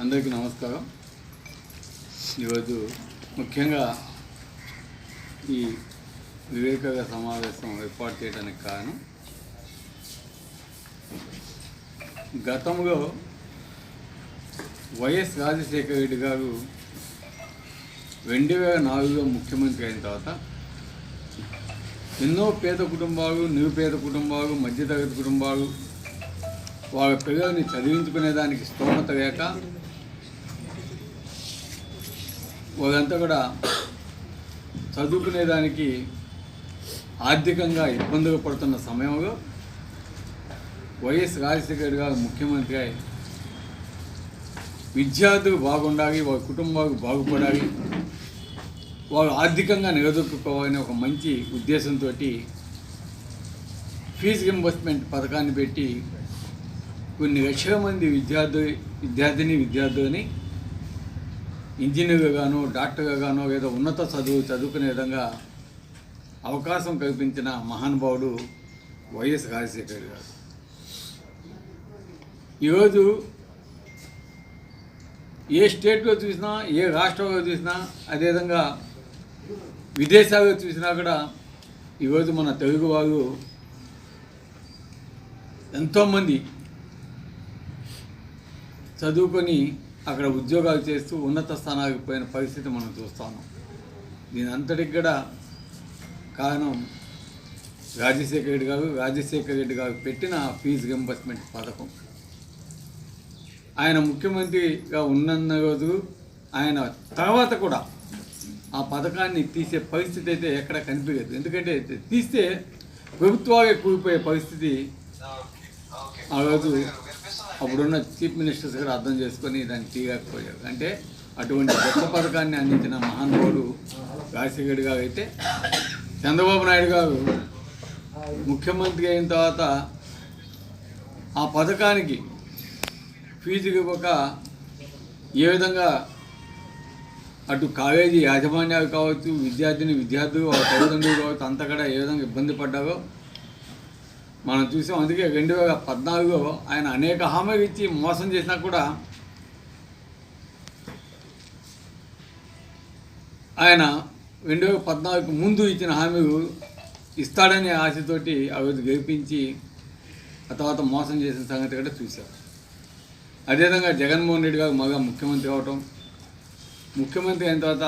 అందరికీ నమస్కారం. ఈరోజు ముఖ్యంగా ఈ వివేకగా సమావేశం ఏర్పాటు చేయడానికి కారణం గతంలో వైఎస్ రాజశేఖర రెడ్డి గారు రెండు వేల నాలుగులో ముఖ్యమంత్రి అయిన తర్వాత ఎన్నో పేద కుటుంబాలు నిరుపేద కుటుంబాలు మధ్యతరగతి కుటుంబాలు వాళ్ళ పిల్లల్ని చదివించుకునేదానికి స్తోమత లేక వాళ్ళంతా కూడా చదువుకునేదానికి ఆర్థికంగా ఇబ్బందులు పడుతున్న సమయంలో వైఎస్ రాజశేఖర్ గారు ముఖ్యమంత్రి అయి విద్యార్థులు బాగుండాలి వాళ్ళ కుటుంబాలు బాగుపడాలి వారు ఆర్థికంగా నిలదొక్కుకోవాలని ఒక మంచి ఉద్దేశంతో ఫీజు రింబర్స్మెంట్ పథకాన్ని పెట్టి కొన్ని లక్షల మంది విద్యార్థి విద్యార్థిని విద్యార్థులని ఇంజనీర్గా డాక్టర్గానో డాక్టర్గా ఏదో ఉన్నత చదువు చదువుకునే విధంగా అవకాశం కల్పించిన మహానుభావుడు వైఎస్ రాజశేఖర్ గారు. ఈరోజు ఏ స్టేట్లో చూసినా ఏ రాష్ట్రంలో చూసినా అదేవిధంగా విదేశాలు చూసినా కూడా ఈరోజు మన తెలుగు వారు ఎంతోమంది చదువుకొని అక్కడ ఉద్యోగాలు చేస్తూ ఉన్నత స్థానాలకు పోయిన పరిస్థితి మనం చూస్తాము దీని అంతటికి కూడా కారణం రాజశేఖర రెడ్డి గారు. రాజశేఖర రెడ్డి గారు పెట్టిన ఫీజు రింబర్స్మెంట్ పథకం. ఆయన ముఖ్యమంత్రిగా ఉన్నన్న రోజు ఆయన తర్వాత కూడా ఆ పథకాన్ని తీసే పరిస్థితి అయితే ఎక్కడ కనిపించదు ఎందుకంటే తీస్తే ప్రభుత్వాలే కూలిపోయే పరిస్థితి ఆ రోజు అప్పుడున్న చీఫ్ మినిస్టర్స్ కూడా అర్థం చేసుకొని దాన్ని తీయకపోయారు. అంటే అటువంటి గొప్ప పథకాన్ని అందించిన మహానుభావుడు రాజశేఖర్ గారు అయితే చంద్రబాబు నాయుడు గారు ముఖ్యమంత్రి అయిన తర్వాత ఆ పథకానికి ఫీజుకి ఒక ఏ విధంగా అటు కాలేజీ యాజమాన్యాలు కావచ్చు విద్యార్థిని విద్యార్థులు వాళ్ళ తల్లిదండ్రులు కావచ్చు అంతా కూడా ఏ విధంగా ఇబ్బంది పడ్డారో మనం చూసాం. అందుకే రెండు వేల పద్నాలుగులో ఆయన అనేక హామీలు ఇచ్చి మోసం చేసినా కూడా ఆయన రెండు వేల పద్నాలుగు ముందు ఇచ్చిన హామీలు ఇస్తాడనే ఆశతోటి ఆ గెలిపించి ఆ తర్వాత మోసం చేసిన సంగతి కూడా చూశారు అదేవిధంగా జగన్మోహన్ రెడ్డి గారు మగ ముఖ్యమంత్రి అవటం ముఖ్యమంత్రి అయిన తర్వాత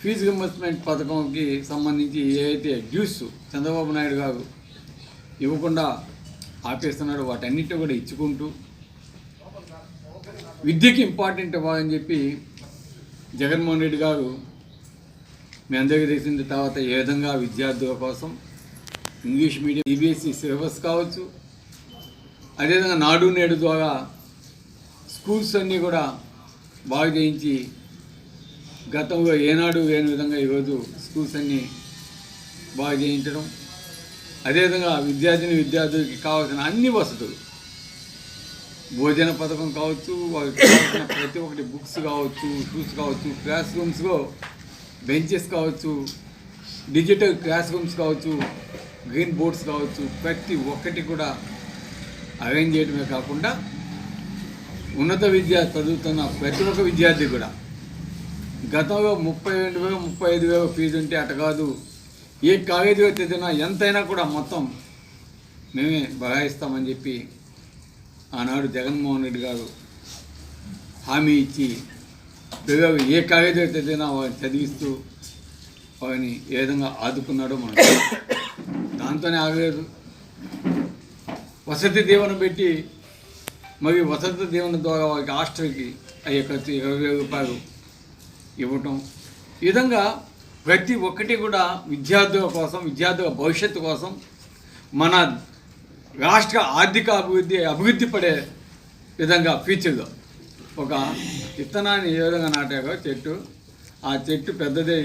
ఫీజు రింబర్స్మెంట్ పథకంకి సంబంధించి ఏవైతే డ్యూస్ చంద్రబాబు నాయుడు గారు ఇవ్వకుండా ఆపేస్తున్నాడు వాటన్నిటి కూడా ఇచ్చుకుంటూ విద్యకి ఇంపార్టెంట్ ఇవ్వాలని చెప్పి జగన్మోహన్ రెడ్డి గారు మీ అందరికీ తెలిసిన తర్వాత ఏ విధంగా విద్యార్థుల కోసం ఇంగ్లీష్ మీడియం సిబిఎస్ఈ సిలబస్ కావచ్చు అదేవిధంగా నాడు నేడు ద్వారా స్కూల్స్ అన్నీ కూడా బాగు చేయించి గతంలో ఏనాడు లేని విధంగా ఈరోజు స్కూల్స్ అన్నీ బాగు చేయించడం అదేవిధంగా విద్యార్థిని విద్యార్థులకి కావాల్సిన అన్ని వసతులు భోజన పథకం కావచ్చు వాళ్ళకి కావాల్సిన ప్రతి ఒక్కటి బుక్స్ కావచ్చు షూస్ కావచ్చు క్లాస్ రూమ్స్లో బెంచెస్ కావచ్చు డిజిటల్ క్లాస్ రూమ్స్ కావచ్చు గ్రీన్ బోర్డ్స్ కావచ్చు ప్రతి ఒక్కటి కూడా అరేంజ్ చేయడమే కాకుండా ఉన్నత విద్య చదువుతున్న ప్రతి ఒక్క విద్యార్థి కూడా గతంలో ముప్పై రెండు వేలు ముప్పై ఐదు వేలు ఫీజు ఉంటే అట కాదు. ఏ కాలేజీలో చదివినా ఎంతైనా కూడా మొత్తం మేమే బహాయిస్తామని చెప్పి ఆనాడు జగన్మోహన్ రెడ్డి గారు హామీ ఇచ్చి పిల్లలు ఏ కాలేజీ చదివినా వారిని చదివిస్తూ వారిని ఏ విధంగా ఆదుకున్నాడో మనం దాంతోనే ఆగలేదు. వసతి దీవెన పెట్టి మరియు వసతి దీవెన ద్వారా వారికి హాస్టల్కి అయ్యే ఖర్చు ఇరవై వేల రూపాయలు ఇవ్వటం. ఈ విధంగా ప్రతి ఒక్కటి కూడా విద్యార్థుల కోసం విద్యార్థుల భవిష్యత్తు కోసం మన రాష్ట్ర ఆర్థిక అభివృద్ధి అభివృద్ధి పడే విధంగా ఫ్యూచర్లో ఒక విత్తనాన్ని ఏ విధంగా నాటాకో చెట్టు ఆ చెట్టు పెద్దదై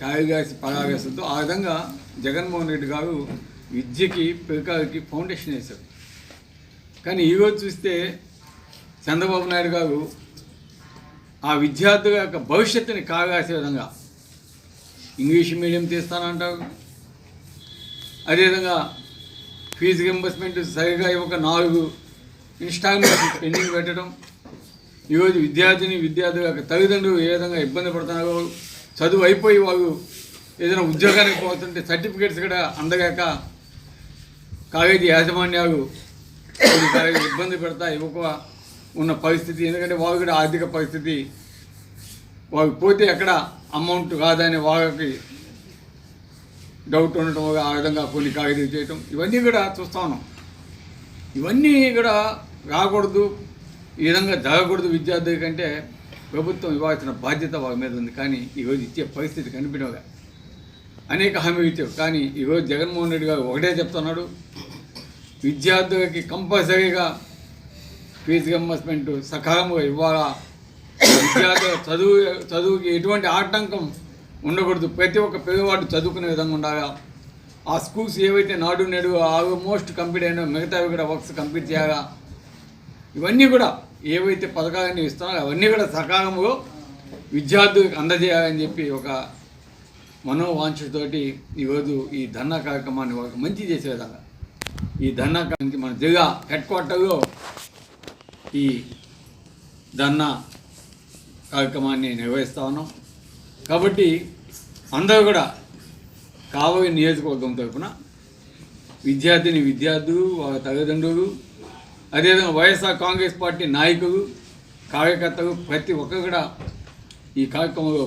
కాయగాసి పరాగేస్తుందో ఆ విధంగా జగన్మోహన్ రెడ్డి గారు విద్యకి పిల్లకాయలకి ఫౌండేషన్ వేశారు. కానీ ఈరోజు చూస్తే చంద్రబాబు నాయుడు గారు ఆ విద్యార్థుల యొక్క భవిష్యత్తుని కాగాసే విధంగా ఇంగ్లీష్ మీడియం తీస్తానంటారు. అదేవిధంగా ఫీజు రింబర్స్మెంట్ సరిగా ఒక నాలుగు ఇన్స్టాల్మెంట్ పెండింగ్ పెట్టడం. ఈరోజు విద్యార్థిని విద్యార్థుల యొక్క తల్లిదండ్రులు ఏ విధంగా ఇబ్బంది పడుతున్నారో? చదువు అయిపోయి వాళ్ళు ఏదైనా ఉద్యోగానికి పోతుంటే సర్టిఫికేట్స్ కూడా అందగాక కాలేజీ యాజమాన్యాలు ఇబ్బంది పెడతా ఇవ్వక ఉన్న పరిస్థితి. ఎందుకంటే వాళ్ళు కూడా ఆర్థిక పరిస్థితి. వారు పోతే ఎక్కడ అమౌంట్ కాదని వాళ్ళకి డౌట్ ఉండటం ఆ విధంగా కొన్ని కాగితాలు చేయటం. ఇవన్నీ కూడా చూస్తా ఉన్నాం. ఇవన్నీ కూడా రాకూడదు. ఈ విధంగా జరగకూడదు విద్యార్థుల కంటే ప్రభుత్వం ఇవ్వాల్సిన బాధ్యత వాళ్ళ మీద ఉంది. కానీ ఈరోజు ఇచ్చే పరిస్థితి కనిపించగా అనేక హామీలు ఇచ్చారు. కానీ ఈరోజు జగన్మోహన్ రెడ్డి గారు ఒకటే చెప్తున్నాడు. విద్యార్థులకి కంపల్సరీగా ఫీజు రింబర్స్మెంట్ సకాలంగా ఇవ్వాలా? విద్యార్థుల చదువు చదువుకి ఎటువంటి ఆటంకం ఉండకూడదు. ప్రతి ఒక్క పిల్లవాడు చదువుకునే విధంగా ఉండాలా? ఆ స్కూల్స్ ఏవైతే నాడు నేడు ఆల్మోస్ట్ కంప్లీట్ అయినా మిగతావి కూడా వర్క్స్ కంప్లీట్ చేయాలా? ఇవన్నీ కూడా ఏవైతే పథకాలన్నీ ఇస్తున్నారో అవన్నీ కూడా సకాలంలో విద్యార్థులకు అందజేయాలని చెప్పి ఒక మనోవాంఛతోటి ఈరోజు ఈ ధర్నా కార్యక్రమాన్ని ఒక మంచి చేసే విధంగా ఈ ధర్నా మన జిల్లా హెడ్ క్వార్టర్లో ఈ ధర్నా కార్యక్రమాన్ని నిర్వహిస్తా ఉన్నాం. కాబట్టి అందరూ కూడా కావలి నియోజకవర్గం తరఫున విద్యార్థిని విద్యార్థులు వారి తల్లిదండ్రులు అదేవిధంగా వైఎస్ఆర్ కాంగ్రెస్ పార్టీ నాయకులు కార్యకర్తలు ప్రతి ఒక్కరు కూడా ఈ కార్యక్రమంలో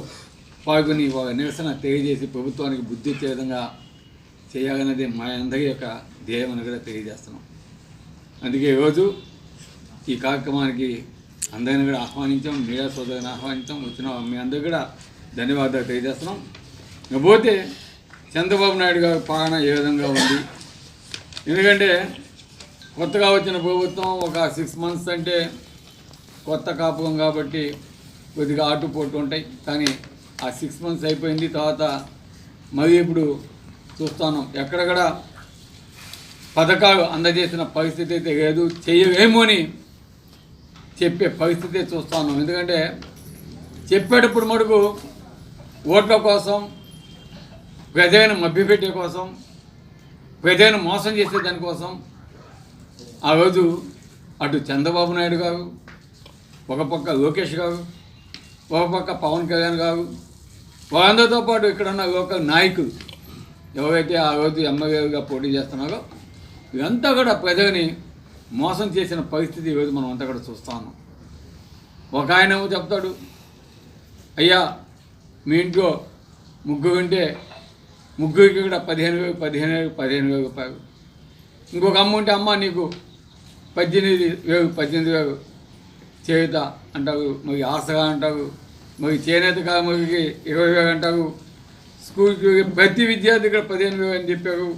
పాల్గొని వారి నిరసన తెలియజేసి ప్రభుత్వానికి బుద్ధి ఇచ్చే విధంగా చేయాలన్నది మా అందరి యొక్క ధ్యేయం కూడా తెలియజేస్తున్నాం. అందుకే ఈరోజు ఈ కార్యక్రమానికి అందరిని కూడా ఆహ్వానించాం మీడియా సోదరిని ఆహ్వానించాం వచ్చిన మీ అందరికీ కూడా ధన్యవాదాలు తెలియజేస్తున్నాం. ఇకపోతే చంద్రబాబు నాయుడు గారి పాలన ఏ విధంగా ఉంది? ఎందుకంటే కొత్తగా వచ్చిన ప్రభుత్వం ఒక సిక్స్ మంత్స్ అంటే కొత్త కాపుకం కాబట్టి కొద్దిగా ఆటుపోటు ఉంటాయి. కానీ ఆ సిక్స్ మంత్స్ అయిపోయింది తర్వాత మరి ఇప్పుడు చూస్తాను ఎక్కడ కూడా పథకాలు అందజేసిన పరిస్థితి అయితే లేదు. చేయలేము అని చెప్పే పరిస్థితి చూస్తాను ఎందుకంటే చెప్పేటప్పుడు మటుకు ఓట్ల కోసం ప్రజలను మభ్యపెట్టే కోసం ప్రజలను మోసం చేసే దానికోసం ఆ రోజు అటు చంద్రబాబు నాయుడు గారు ఒక పక్క లోకేష్ గారు ఒక పక్క పవన్ కళ్యాణ్ గారు వారందరితో పాటు ఇక్కడ ఉన్న లోకల్ నాయకులు ఎవరైతే ఆ రోజు ఎమ్మెల్యేలుగా పోటీ చేస్తున్నారో ఇదంతా కూడా ప్రజల్ని మోసం చేసిన పరిస్థితి ఈరోజు మనం అంతా కూడా చూస్తా ఉన్నాం. ఒక ఆయన చెప్తాడు అయ్యా మీ ఇంట్లో ముగ్గురు ఉంటే ముగ్గురికి కూడా పదిహేను వేలు పదిహేను వేలు పదిహేను వేలు రూపాయలు. ఇంకొక అమ్మ ఉంటే అమ్మ నీకు పద్దెనిమిది వేలు పద్దెనిమిది వేలు చేయుత అంటారు మరి ఆశగా అంటారు మరి చేనేత కార్మికుడికి ఇరవై వేలు అంటారు స్కూల్కి ప్రతి విద్యార్థి కూడా పదిహేను వేలు అని చెప్పారు.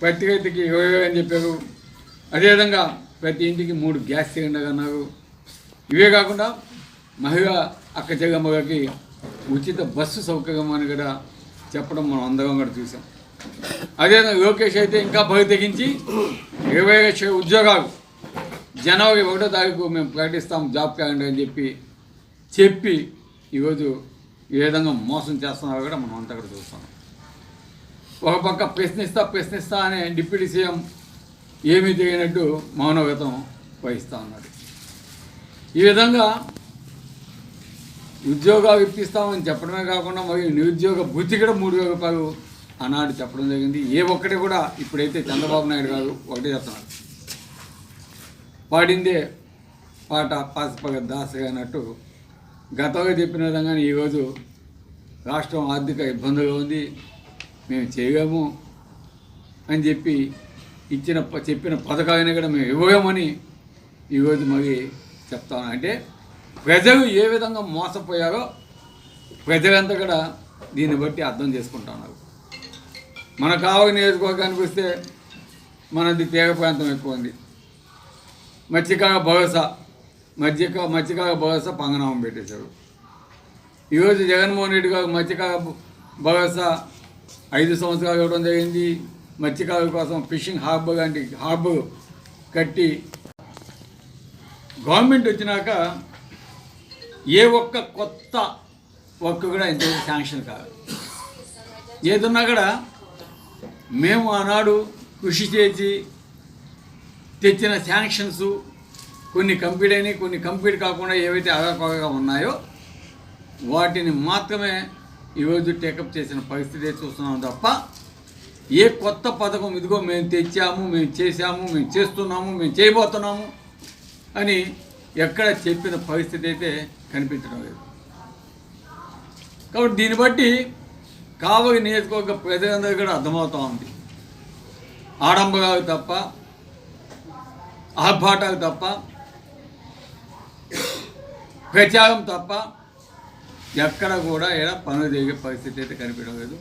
ప్రతి రైతుకి ఇరవై అని చెప్పారు. అదేవిధంగా ప్రతి ఇంటికి మూడు గ్యాస్ సిలిండర్ అన్నారు. ఇవే కాకుండా మహిళ అక్క చెగమ్మగారికి ఉచిత బస్సు సౌకర్యం అని కూడా చెప్పడం మనం అందరం కూడా చూసాం. అదేవిధంగా లోకేష్ అయితే ఇంకా బరి తెగించి ఇరవై లక్షల ఉద్యోగాలు. జనవరి ఒకటో తారీఖు మేము ప్రకటిస్తాం జాబ్ క్యాలెండర్ అని చెప్పి చెప్పి ఈరోజు ఏ విధంగా మోసం చేస్తున్నారో కూడా మనం అంతా కూడా చూస్తాం ఒక పక్క ప్రశ్నిస్తా ప్రశ్నిస్తా అనే డిప్యూటీ సీఎం ఏమీ చేయనట్టు మౌనవ్రతం వహిస్తూ ఉన్నాడు. ఈ విధంగా ఉద్యోగాలు ఇప్పిస్తామని చెప్పడమే కాకుండా మరి నిరుద్యోగ భృతి కూడా మూడు వేల రూపాయలు ఆనాడు చెప్పడం జరిగింది. ఏ ఒక్కటి కూడా ఇప్పుడైతే చంద్రబాబు నాయుడు గారు ఒకటే చెప్తున్నారు. పాడిందే పాట పాసిపగ దాసగా అన్నట్టు గతంలో చెప్పిన విధంగానే ఈరోజు రాష్ట్రం ఆర్థిక ఇబ్బందులు ఉంది. మేము చేయలేము అని చెప్పి ఇచ్చిన ప- చెప్పిన పథకాలను కూడా మేము ఇవ్వమని ఈరోజు మరి చెప్తాను అంటే ప్రజలు ఏ విధంగా మోసపోయారో ప్రజలంతా కూడా దీన్ని బట్టి అర్థం చేసుకుంటున్నారు మన కావలి నియోజకవర్గానికి వస్తే మనది తీగ ప్రాంతం ఎక్కువ ఉంది. మత్స్యకార భరోసా మత్స్యక మత్స్యకార భరోసా పంగనామం పెట్టేశారు. ఈరోజు జగన్మోహన్ రెడ్డి గారు మత్స్యకార భరోసా ఐదు సంవత్సరాలు ఇవ్వడం జరిగింది. మత్స్యకారుల కోసం ఫిషింగ్ హార్బర్ లాంటి హార్బర్ కట్టి గవర్నమెంట్ వచ్చినాక ఏ ఒక్క కొత్త వర్క్ కూడా ఇంతవరకు శాంక్షన్ కాదు. ఏదున్నా కూడా మేము ఆనాడు కృషి చేసి తెచ్చిన శాంక్షన్స్ కొన్ని కంప్లీట్ అయినాయి. కొన్ని కంప్లీట్ కాకుండా ఏవైతే అగపగగా ఉన్నాయో వాటిని మాత్రమే ఈరోజు టేకప్ చేసిన పరిస్థితి చూస్తున్నాం తప్ప ఏ కొత్త పథకం ఇదిగో మేము తెచ్చాము మేము చేశాము మేము చేస్తున్నాము మేము చేయబోతున్నాము అని ఎక్కడ చెప్పిన పరిస్థితి అయితే కనిపించడం లేదు. కాబట్టి దీన్ని బట్టి కావలి నియోజకవర్గ ప్రజలందరికీ కూడా అర్థమవుతూ ఉంది. ఆడంబరాలు తప్ప ఆర్భాటాలు తప్ప ప్రచారం తప్ప ఎక్కడ కూడా ఇలా పనులు జరిగే పరిస్థితి అయితే కనిపించలేదు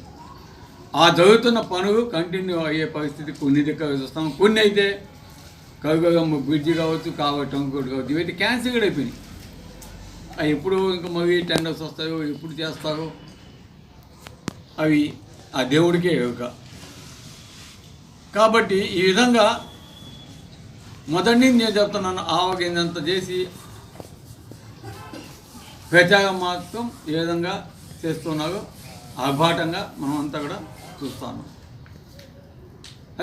ఆ జరుగుతున్న పనులు కంటిన్యూ అయ్యే పరిస్థితి కొన్ని దగ్గర చూస్తాం. కొన్ని అయితే కరుగమ్మ బ్రిడ్జి కావచ్చు కాబట్టి ఇంకోటి కావచ్చు ఇవైతే క్యాన్సిల్ అయిపోయినాయి. అవి ఎప్పుడు ఇంకా మళ్ళీ టెండర్స్ వస్తాయో ఎప్పుడు చేస్తారో అవి ఆ దేవుడికే ఎరుక కాబట్టి ఈ విధంగా మొదటి నేను చెప్తున్నాను ఆవగిందంత చేసి ప్రజాగా మాత్రం ఏ విధంగా చేస్తున్నారో ఆర్భాటంగా మనం అంతా కూడా చూస్తాను.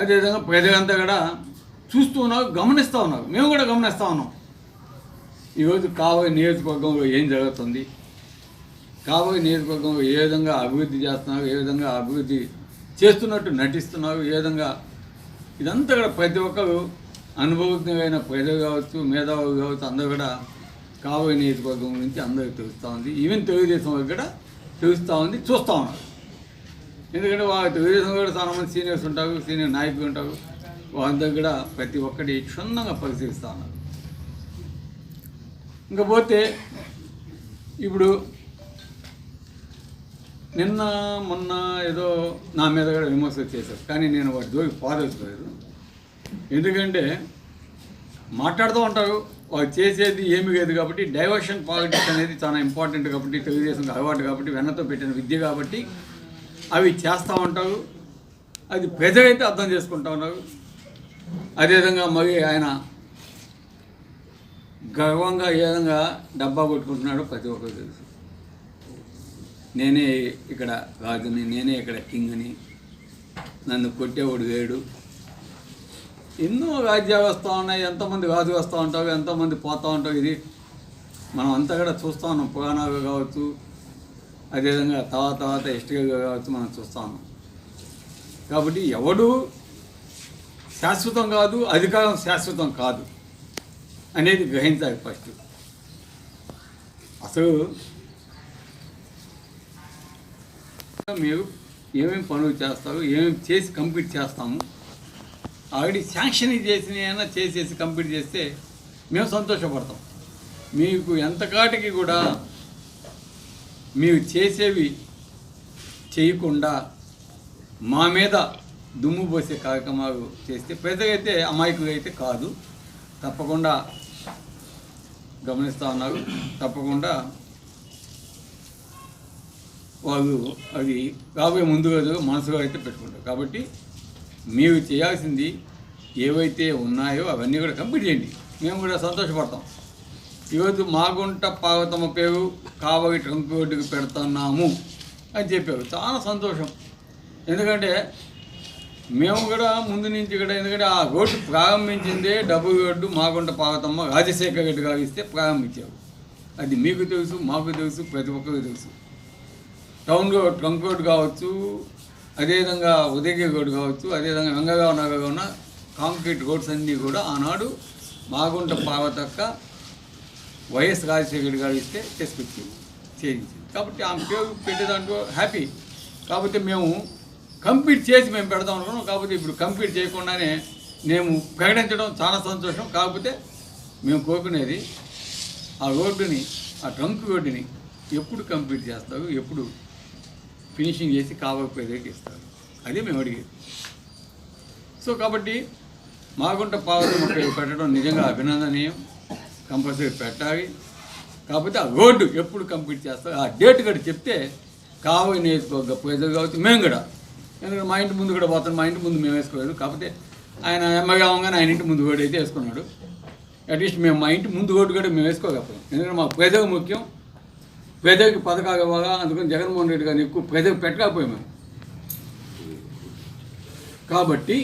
అదేవిధంగా ప్రజలంతా కూడా చూస్తూ ఉన్నారు గమనిస్తూ ఉన్నారు. మేము కూడా గమనిస్తూ ఉన్నాం. ఈరోజు కాబోయే నియోజకవర్గంలో ఏం జరుగుతుంది? కాబోయే నియోజకవర్గంలో ఏ విధంగా అభివృద్ధి చేస్తున్నారు? ఏ విధంగా అభివృద్ధి చేస్తున్నట్టు నటిస్తున్నారు? ఏ విధంగా ఇదంతా కూడా ప్రతి ఒక్కరు అనుభవజ్ఞమైన ప్రజలు కావచ్చు మేధావులు కావచ్చు అందరూ కూడా కాబోయే నియోజకవర్గం గురించి అందరికీ తెలుస్తూ ఉంది. ఈవెన్ తెలుగుదేశం వారికి కూడా తెలుస్తూ ఉంది చూస్తూ ఉన్నారు. ఎందుకంటే వాళ్ళ తెలుగుదేశం కూడా చాలా మంది సీనియర్స్ ఉంటారు సీనియర్ నాయకులు ఉంటారు. వాళ్ళందరూ కూడా ప్రతి ఒక్కటి క్షుణ్ణంగా పరిశీలిస్తూ ఉన్నారు. ఇంకపోతే ఇప్పుడు నిన్న మొన్న ఏదో నా మీద కూడా విమర్శలు చేశారు. కానీ నేను వాటి జోలికి పారేసుకోలేదు ఎందుకంటే మాట్లాడుతూ ఉంటారు. వాళ్ళు చేసేది ఏమి లేదు కాబట్టి డైవర్షన్ పాలిటిక్స్ అనేది చాలా ఇంపార్టెంట్ కాబట్టి తెలుగుదేశం అలవాటు కాబట్టి వెన్నతో పెట్టిన విద్య కాబట్టి అవి చేస్తూ ఉంటారు. అది ప్రజలైతే అర్థం చేసుకుంటా ఉన్నారు. అదేవిధంగా మరి ఆయన గర్వంగా ఏ విధంగా డబ్బా కొట్టుకుంటున్నాడో ప్రతి ఒక్కరు తెలుసు. నేనే ఇక్కడ రాజుని నేనే ఇక్కడ కింగ్ని. నన్ను కొట్టేవాడు వేడు. ఎన్నో రాజ్యాలు వస్తూ ఉన్నాయి ఎంతమంది రాజు వస్తూ ఉంటారు ఎంతమంది పోతూ ఉంటావు ఇది మనం అంతా కూడా చూస్తూ ఉన్నాం. పురాణాలు కావచ్చు అదేవిధంగా తర్వాత తర్వాత హిస్టరీగా కావచ్చు మనం చూస్తూ ఉన్నాం. కాబట్టి ఎవడు శాశ్వతం కాదు అధికారం శాశ్వతం కాదు అనేది గ్రహించాలి ఫస్ట్. అసలు మీరు ఏమేమి పనులు చేస్తారు ఏమేమి చేసి కంప్లీట్ చేస్తాము ఆల్రెడీ శాంక్షన్ చేసిన చేసేసి కంప్లీట్ చేస్తే మేము సంతోషపడతాం. మీకు ఎంతకాటికి కూడా మీరు చేసేవి చేయకుండా మా మీద దుమ్ము పోసే కార్యక్రమాలు చేస్తే ప్రజలైతే అమాయకులు అయితే కాదు. తప్పకుండా గమనిస్తూ ఉన్నారు. తప్పకుండా వాళ్ళు అది రాబోయే ముందు రోజు మనసులో అయితే పెట్టుకుంటారు. కాబట్టి మీరు చేయాల్సింది ఏవైతే ఉన్నాయో అవన్నీ కూడా కంప్లీట్ చేయండి. మేము కూడా సంతోషపడతాం. ఈరోజు మాగుంట పార్వతమ్మ పేరు కావలి ట్రంక్ రోడ్డుకి పెడుతున్నాము అని చెప్పారు. చాలా సంతోషం. ఎందుకంటే మేము కూడా ముందు నుంచి కూడా ఎందుకంటే ఆ రోడ్డు ప్రారంభించిందే డబ్బు రోడ్డు మాగుంట పార్వతమ్మ రాజశేఖర రెడ్డి గారు ఇస్తే ప్రారంభించారు. అది మీకు తెలుసు మాకు తెలుసు ప్రతి ఒక్కరికి తెలుసు. టౌన్ రోడ్ ట్రంక్ రోడ్ కావచ్చు అదేవిధంగా ఉదయగిరి రోడ్ కావచ్చు అదేవిధంగా వెంగగావ్ నగర్లో ఉన్న కాంక్రీట్ రోడ్స్ అన్నీ కూడా ఆనాడు మాగుంట పార్వతక్క వైఎస్ రాజశేఖర్ గారు ఇస్తే తీసుకొచ్చి చేయించింది. కాబట్టి ఆమె పేరు పెట్టేదాంట్లో హ్యాపీ కాకపోతే మేము కంప్లీట్ చేసి మేము పెడదాం అనుకున్నాం. కాకపోతే ఇప్పుడు కంప్లీట్ చేయకుండానే మేము ప్రకటించడం చాలా సంతోషం. కాకపోతే మేము కోరుకునేది ఆ రోడ్డుని ఆ ట్రంక్ రోడ్డుని ఎప్పుడు కంప్లీట్ చేస్తారు ఎప్పుడు ఫినిషింగ్ చేసి కావకపోయేదానికి ఇస్తారు అది మేము అడిగేది. సో కాబట్టి మాగుంట పావులు పెట్టడం నిజంగా అభినందనీయం. కంపల్సరీ పెట్టాలి. కాకపోతే ఆ రోడ్డు ఎప్పుడు కంప్లీట్ చేస్తారు? ఆ డేట్ కూడా చెప్తే కావాలి నేర్చుకోకపోయేది కాబట్టి మేము కూడా. ఎందుకంటే మా ఇంటి ముందు కూడా పోతాం మా ఇంటి ముందు మేము వేసుకోలేదు. కాకపోతే ఆయన ఎమ్మగా అవగానే ఆయన ఇంటి ముందు కూడా అయితే వేసుకున్నాడు. అట్లీస్ట్ మేము మా ఇంటి ముందు ఓటు కూడా మేము వేసుకోకపోయాం ఎందుకంటే మా ప్రజలు ముఖ్యం. పేదకి పథకాలు ఇవ్వాలా? అందుకని జగన్మోహన్ రెడ్డి గారిని ఎక్కువ పేదకి పెట్టకపోయాం మేము. కాబట్టి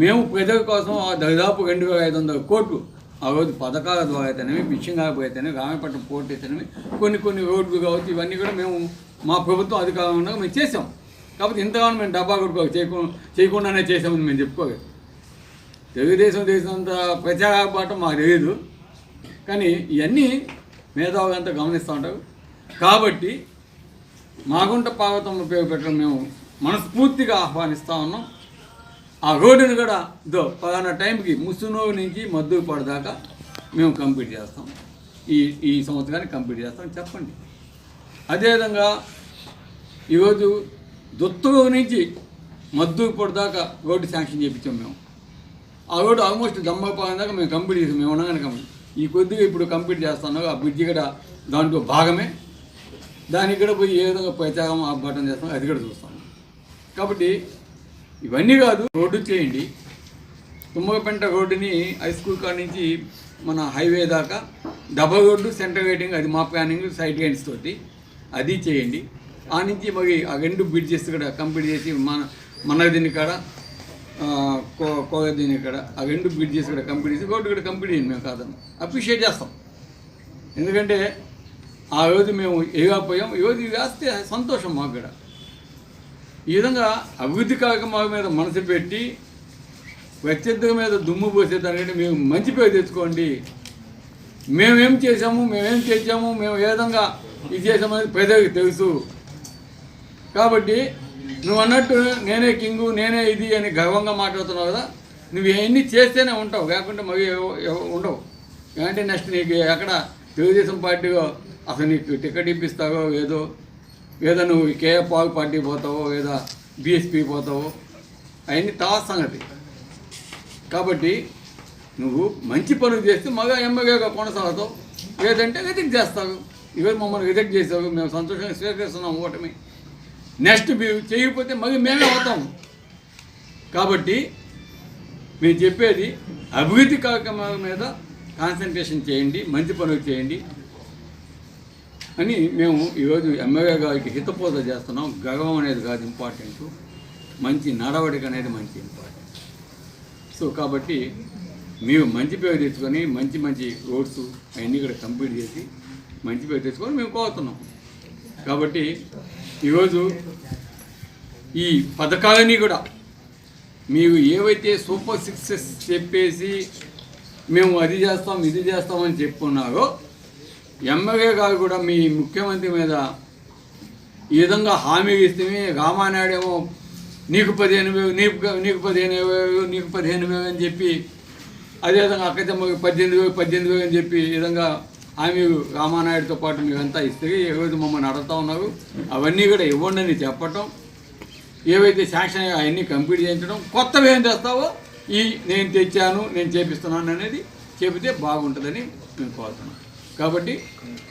మేము ప్రజల కోసం ఆ దాదాపు రెండు వేల ఐదు వందల కోట్లు ఆ రోజు పథకాల ద్వారా అయితేనేమి మిషన్ కాకపోయితేనే అయితేనే రామపట్నం పోర్ట్ అయితేనేమి కొన్ని కొన్ని రోడ్లు కావచ్చు ఇవన్నీ కూడా మేము మా ప్రభుత్వం అధికారంలో మేము చేసాం కాబట్టి ఇంతగానో మేము డబ్బా కొట్టుకో చేయకుండా చేయకుండానే చేసామని మేము చెప్పుకోలేదు. తెలుగుదేశం చేసినంత ప్రచారపాఠం మాకు తెలియదు కానీ ఇవన్నీ మేధావులంతా గమనిస్తూ ఉంటారు. కాబట్టి మాగుంట పార్వతం ఉపయోగపెట్టడం మేము మనస్ఫూర్తిగా ఆహ్వానిస్తూ ఉన్నాం. ఆ రోడ్డును కూడా దో పలానా టైంకి ముసునూరు నుంచి మద్దూపాడు దాకా మేము కంప్లీట్ చేస్తాం. ఈ ఈ సంవత్సరాన్ని కంప్లీట్ చేస్తాం. చెప్పండి. అదేవిధంగా ఈరోజు దుత్తూరు నుంచి మద్దూపాడు దాకా రోడ్డు శాంక్షన్ చేయించాం మేము. ఆ రోడ్డు ఆల్మోస్ట్ దమ్మపాలెం దాకా మేము కంప్లీట్ చేసాం. మేము ఉండగానే కంప్లీట్ ఈ కొద్దిగా ఇప్పుడు కంప్లీట్ చేస్తున్నాం ఆ బ్రిడ్జి కూడా దాంట్లో భాగమే. దానికి కూడా పోయి ఏ విధంగా ప్రచారం ఆర్భాటం చేస్తాం అది కూడా చూస్తాం. కాబట్టి ఇవన్నీ కాదు రోడ్డు చేయండి. తుమ్మగపెంట రోడ్డుని హై స్కూల్ కాడ నుంచి మన హైవే దాకా డబల్ రోడ్డు సెంటర్ గేటింగ్ అది మా ప్లానింగ్ సైడ్ గైన్స్ తోటి అది చేయండి. ఆ నుంచి మరి ఆ రెండు బ్రిడ్జెస్ కూడా కంప్లీట్ చేసి మన మన దీని కాడ కోగ దీని కాడ ఆ రెండు బ్రిడ్జెస్ కూడా కంప్లీట్ చేసి రోడ్డు కూడా కంప్లీట్ చేయండి మేము కాదని అప్రిషియేట్ చేస్తాం. ఎందుకంటే ఆ రోజు మేము ఏగాపోయాం ఈ రోజు ఇది వేస్తే సంతోషం మాకు కూడా. ఈ విధంగా అభివృద్ధి కార్యక్రమాల మీద మనసు పెట్టి ప్రత్యర్థుల మీద దుమ్ము పోసేదానికంటే మేము మంచి పేరు తెచ్చుకోండి. మేమేం చేసాము మేమేం చేసాము మేము ఏ విధంగా ఇది చేసామనేది ప్రజలకు తెలుసు. కాబట్టి నువ్వు అన్నట్టు నేనే కింగు నేనే ఇది అని గర్వంగా మాట్లాడుతున్నావు కదా. నువ్వు ఇవన్నీ చేస్తేనే ఉంటావు. లేకుంటే మరి ఉండవు. అంటే నెక్స్ట్ నీకు ఎక్కడ తెలుగుదేశం పార్టీలో అసలు నీకు టికెట్ ఇప్పిస్తావో ఏదో ఏదో నువ్వు కేఎఫ్ పార్టీ పోతావో లేదా బీఎస్పీ పోతావో అవన్నీ తర్వాత సంగతి. కాబట్టి నువ్వు మంచి పనులు చేస్తే మగ ఎమ్మెల్యేగా కొనసాగుతావు. లేదంటే రిజెక్ట్ చేస్తావు. ఇవే మమ్మల్ని రిజెక్ట్ చేసావు. మేము సంతోషంగా స్వీకరిస్తున్నాం ఓటమి. నెక్స్ట్ మీరు చేయకపోతే మళ్ళీ మేమే అవుతాం. కాబట్టి మేము చెప్పేది అభివృద్ధి కార్యక్రమాల మీద కాన్సన్ట్రేషన్ చేయండి మంచి పనులు చేయండి. అని మేము ఈరోజు ఎమ్మెల్యే గారికి హితబోధ చేస్తున్నాం. గర్వం అనేది కాదు ఇంపార్టెంట్. మంచి నడవడిక అనేది మంచి ఇంపార్టెంట్. సో కాబట్టి మీరు మంచి పేరు తెచ్చుకొని మంచి మంచి రోడ్స్ అవన్నీ కూడా కంప్లీట్ చేసి మంచి పేరు తెచ్చుకొని మేము కోరుతున్నాం కాబట్టి ఈరోజు ఈ పథకాలన్నీ కూడా మీరు ఏవైతే సూపర్ సిక్సెస్ చెప్పేసి మేము అది చేస్తాం ఇది చేస్తామని చెప్పుకున్నారో ఎమ్మెల్యే గారు కూడా మీ ముఖ్యమంత్రి మీద ఈ విధంగా హామీ ఇస్తే రామానాయుడేమో నీకు పదిహేను వేలు నీకు నీకు పదిహేను వేలు నీకు పదిహేను వేలు అని చెప్పి అదేవిధంగా అక్కదమ్మకి పద్దెనిమిది వేలు పద్దెనిమిది వేలు అని చెప్పి ఈ విధంగా హామీ రామానాయుడుతో పాటు మీరంతా ఇస్తే ఏవైతే మమ్మల్ని అడుగుతా ఉన్నారు. అవన్నీ కూడా ఇవ్వండి అని చెప్పటం. ఏవైతే శాంక్షన్ అవన్నీ కంప్లీట్ చేయించడం కొత్తవి ఏం చేస్తావో ఈ నేను తెచ్చాను నేను చేపిస్తున్నాను అనేది చెబితే బాగుంటుందని నేను కోరుతున్నాను కాబట్టి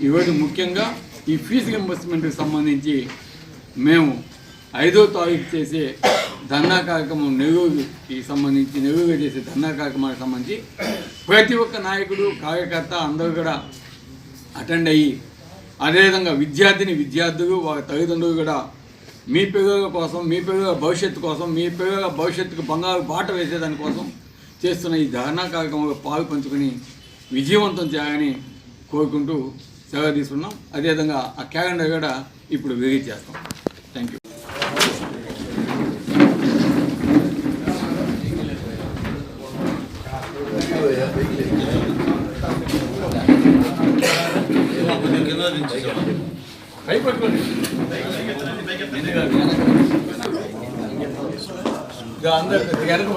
ఈరోజు ముఖ్యంగా ఈ ఫీజు రింబర్స్మెంట్కి సంబంధించి మేము ఐదో తారీఖు చేసే ధర్నా కార్యక్రమం నెల్లూరుకి సంబంధించి నెల్లూరుగా చేసే ధర్నా కార్యక్రమానికి సంబంధించి ప్రతి ఒక్క నాయకుడు కార్యకర్త అందరూ కూడా అటెండ్ అయ్యి అదేవిధంగా విద్యార్థిని విద్యార్థులు వారి తల్లిదండ్రులు కూడా మీ పిల్లల కోసం మీ పిల్లల భవిష్యత్తు కోసం మీ పిల్లల భవిష్యత్తుకు బంగారు బాట వేసేదానికోసం చేస్తున్న ఈ ధర్నా కార్యక్రమంలో పాలు పంచుకొని విజయవంతం చేయాలని కోరుకుంటూ సెలవు తీసుకున్నాం. అదేవిధంగా ఆ క్యాలెండర్ కూడా ఇప్పుడు రిలీజ్ చేస్తాం. థ్యాంక్ యూ పై అందరు వెనక